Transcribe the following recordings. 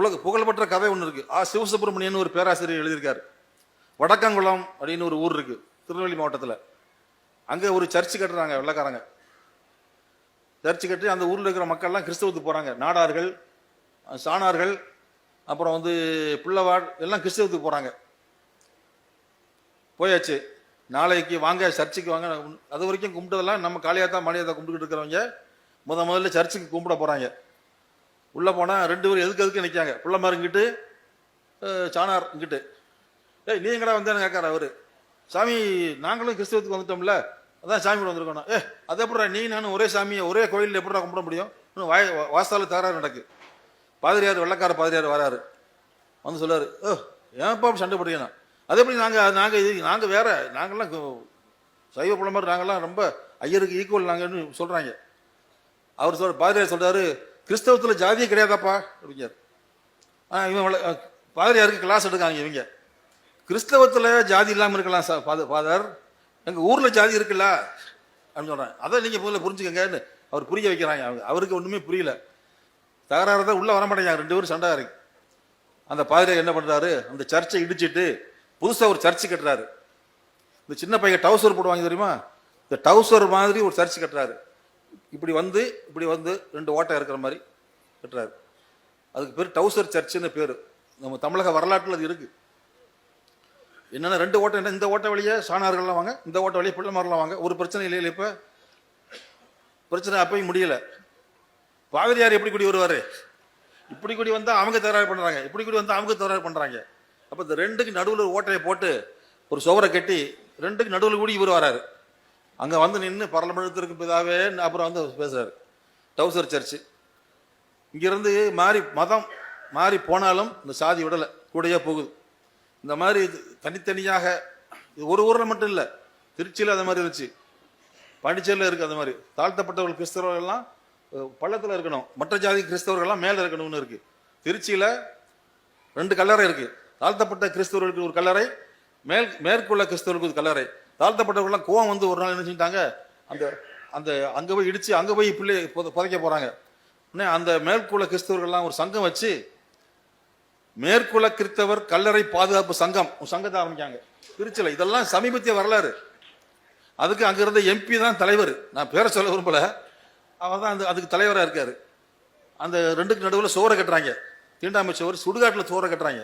உலக புகழ்பெற்ற கதை ஒன்று இருக்கு. ஆ சிவசுப்ரமணியன் ஒரு பேராசிரியர் எழுதியிருக்காரு. வடக்கங்குளம் அப்படின்னு ஒரு ஊர் இருக்கு திருநெல்வேலி மாவட்டத்தில். அங்கே ஒரு சர்ச்சு கட்டுறாங்க வெள்ளக்காரங்க. சர்ச்சு கட்டி அந்த ஊரில் இருக்கிற மக்கள்லாம் கிறிஸ்தவத்துக்கு போகிறாங்க நாடார்கள் சாணார்கள் அப்புறம் வந்து பிள்ளவாள் எல்லாம் கிறிஸ்தவத்துக்கு போகிறாங்க போயாச்சு. நாளைக்கு வாங்க சர்ச்சுக்கு வாங்க. அது வரைக்கும் கும்பிட்டதெல்லாம் நம்ம காளியாத்தா மணியாத்தா கும்பிட்டுக்கிட்டு இருக்கிறவங்க முத முதல்ல சர்ச்சுக்கு கும்பிட போகிறாங்க உள்ளே போனால் ரெண்டு பேரும் எதுக்கு எதுக்கு நிற்காங்க பிள்ளைமார் இங்கிட்டு சாணார் இங்கிட்டு. ஏய் நீ எங்கடா வந்தேன்னு கேட்காரு அவர். சாமி நாங்களும் கிறிஸ்தவத்துக்கு வந்துட்டோம்ல. அதான் சாமி கூட வந்திருக்கணும் ஏ அதை எப்படா நீ நானும் ஒரே சாமியை ஒரே கோயிலில் எப்படிடா கும்பிட முடியும்? இன்னும் வாய் வாஸ்தால தகராறு நடக்கு. பாதிரியார் வெள்ளக்கார பாதிரியார் வராரு. வந்து சொல்லார் ஓ ஏன்ப்பா சண்டை போட்டீங்கன்னா அதே எப்படி நாங்கள் நாங்கள் இது நாங்கள் வேற நாங்கள்லாம் சைவ பிள்ளை மாதிரி நாங்கள்லாம் ரொம்ப ஐயருக்கு ஈக்குவல் நாங்கள்னு சொல்கிறாங்க அவர் சொல் பாதிரியார் சொல்கிறாரு கிறிஸ்தவத்தில் ஜாதியே கிடையாதாப்பா? அப்படிங்கிறார். ஆ இவன் வள- அஹ், பாதிரியாருக்கு கிளாஸ் எடுக்காங்க இவங்க? கிறிஸ்தவத்தில் ஜாதி இல்லாமல் இருக்கலாம் சார் ஃபாதர் ஃபாதர் எங்கள் ஊரில் ஜாதி இருக்குல்ல? அப்படின்னு சொல்கிறேன் அதை நீங்கள் முதல்ல புரிஞ்சுக்கங்கன்னு அவர் புரிய வைக்கிறாங்க. அவங்க அவருக்கு ஒன்றுமே புரியல. தகராறு தான் உள்ளே வர மாட்டேங்கிறாங்க ரெண்டு பேரும் சண்டை இருக்கு அந்த பாதிரியார் என்ன பண்ணுறாரு அந்த சர்ச்சை இடிச்சிட்டு புதுசாக ஒரு சர்ச்சு கட்டுறாரு. இந்த சின்ன பையன் டவுசர் போடுவாங்க தெரியுமா? இந்த டவுசர் மாதிரி ஒரு சர்ச் கட்டுறாரு. இப்படி வந்து இப்படி வந்து ரெண்டு ஓட்டை இருக்கிற மாதிரி கட்டுறாரு. அதுக்கு பேர் டவுசர் சர்ச்சுன்னு பேர். நம்ம தமிழக வரலாற்றில் அது இருக்குது என்னன்னா ரெண்டு ஓட்டம் என்ன இந்த ஓட்டை வழியே சாணார்கள்லாம் வாங்க இந்த ஓட்ட வழியே பிள்ளைமாரெலாம் வாங்க ஒரு பிரச்சனை இல்லையில இப்போ? பிரச்சனை அப்பயும் முடியல. பாதிரியார் எப்படி கூடி வருவார்? இப்படி கூடி வந்தால் அவங்க தகராறு பண்ணுறாங்க இப்படி கூடி வந்தால் அவங்க தகராறு பண்ணுறாங்க அப்போ இந்த ரெண்டுக்கு நடுவில் ஒரு ஓட்டையை போட்டு ஒரு சுவரை கட்டி ரெண்டுக்கு நடுவில் கூடி இவர் வராரு. அங்கே வந்து நின்று பரலமழுத்திற்கு பிதாவே அப்புறம் வந்து பேசுகிறார் டவுசர் சர்ச்சு. இங்கேருந்து மாறி மதம் மாறி போனாலும் இந்த சாதி விடலை கூடையே போகுது. இந்த மாதிரி இது தனித்தனியாக இது ஒரு ஊரில் மட்டும் இல்லை திருச்சியில் அந்த மாதிரி இருந்துச்சு. பாண்டிச்சேரியில் இருக்குது அது மாதிரி. தாழ்த்தப்பட்டவர்கள் கிறிஸ்தவர்கள்லாம் பள்ளத்தில் இருக்கணும். மற்ற ஜாதி கிறிஸ்தவர்கள்லாம் மேலே இருக்கணும்னு இருக்குது திருச்சியில் ரெண்டு கல்லறை இருக்குது தாழ்த்தப்பட்ட கிறிஸ்தவர்களுக்கு ஒரு கல்லறை மேல் மேற்குள்ள கிறிஸ்தவர்களுக்கு ஒரு கல்லறை. தாழ்த்தப்பட்டவர்கள்லாம் கோவம் வந்து ஒரு நாள் என்ன செஞ்சிட்டாங்க? அந்த அந்த அங்கே போய் இடித்து அங்கே போய் பிள்ளை புதைக்க போகிறாங்க உடனே அந்த மேற்குல கிறிஸ்தவர்கள்லாம் ஒரு சங்கம் வச்சு மேற்குல கிறிஸ்தவர் கல்லறை பாதுகாப்பு சங்கம் ஒரு சங்கத்தை ஆரம்பிக்காங்க திருச்சியில் இதெல்லாம் சமீபத்திய வரலாறு. அதுக்கு அங்கே இருந்த எம்பி தான் தலைவர். நான் பேரை சொல்ல விரும்பல. அவர் தான் அந்த அதுக்கு தலைவராக இருக்கார். அந்த ரெண்டுக்கு நடுவில் சோறை கட்டுறாங்க. தீண்டாமை சோறு சுடுகாட்டில் சோறை கட்டுறாங்க.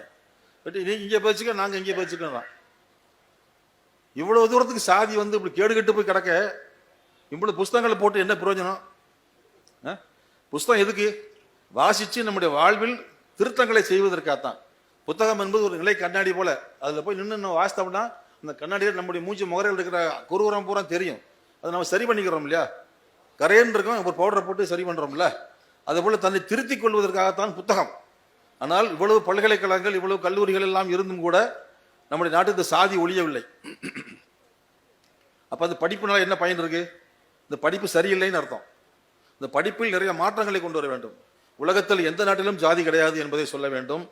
கட்டி நீ இங்கே பேச்சுக்க நாங்கள் இங்கே பேச்சுக்கலாம் இவ்வளவு தூரத்துக்கு சாதி வந்து இப்படி கேடு கெட்டு போய் கிடக்க இவ்வளவு புஸ்தகங்களை போட்டு என்ன பிரயோஜனம்? ஆ? புஸ்தகம் எதுக்கு? வாசித்து நம்முடைய வாழ்வில் திருத்தங்களை செய்வதற்காகத்தான். புத்தகம் என்பது ஒரு நிலை கண்ணாடி போல. அதில் போய் நின்று நம்ம வாசித்தோம்னா அந்த கண்ணாடியில் நம்முடைய மூச்சு முகரையில் இருக்கிற குருவரம் பூரா தெரியும். அதை நம்ம சரி பண்ணிக்கிறோம் இல்லையா? கரையன் இருக்கோம் ஒரு பவுடரை போட்டு சரி பண்ணுறோம்ல அதே போல் தன்னை திருத்திக் கொள்வதற்காகத்தான் புத்தகம். ஆனால் இவ்வளவு பல்கலைக்கழகங்கள் இவ்வளவு கல்லூரிகள் எல்லாம் இருந்தும் கூட நம்முடைய நாட்டுக்கு சாதி ஒழியவில்லை. அப்ப அது படிப்புனால என்ன பயன் இருக்கு? இந்த படிப்பு சரியில்லைன்னு அர்த்தம். இந்த படிப்பில் நிறைய மாற்றங்களை கொண்டு வர வேண்டும். உலகத்தில் எந்த நாட்டிலும் ஜாதி கிடையாது என்பதை சொல்ல வேண்டும்.